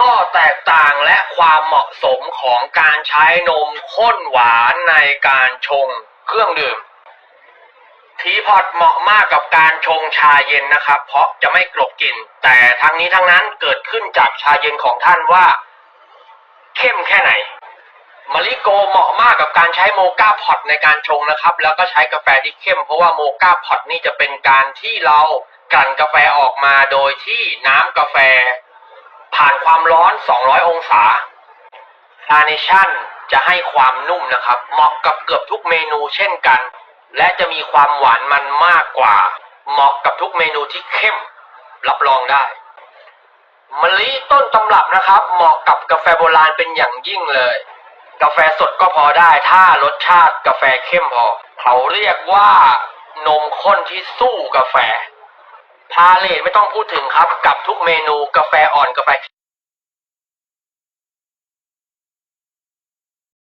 ข้อแตกต่างและความเหมาะสมของการใช้นมข้นหวานในการชงเครื่องดื่ม ทีพอตเหมาะมากกับการชงชาเย็นนะครับ เพราะจะไม่กลบกลิ่น แต่ทั้งนี้ทั้งนั้นเกิดขึ้นจากชาเย็นของท่านว่า เข้มแค่ไหนมะลิโกเหมาะมากกับการใช้โมกาพอตในการชงนะครับ แล้วก็ใช้กาแฟที่เข้ม เพราะว่าโมกาพอตนี่จะเป็นการที่เรากลั่นกาแฟออกมาโดยที่น้ำกาแฟ ผ่านความร้อน 200 องศาคาร์เนชั่นจะให้ความนุ่มนะครับ เหมาะกับเกือบทุกเมนูเช่นกัน และจะมีความหวานมันมากกว่า เหมาะกับทุกเมนูที่เข้ม รับรองได้มะลิต้นตำรับนะครับ เหมาะกับกาแฟโบราณเป็นอย่างยิ่งเลย กาแฟสดก็พอได้ถ้ารสชาติกาแฟเข้มพอ เขาเรียกว่านมข้นที่สู้กาแฟ พาเลทไม่ต้องพูดถึงครับ กับทุกเมนูกาแฟอ่อนกาแฟ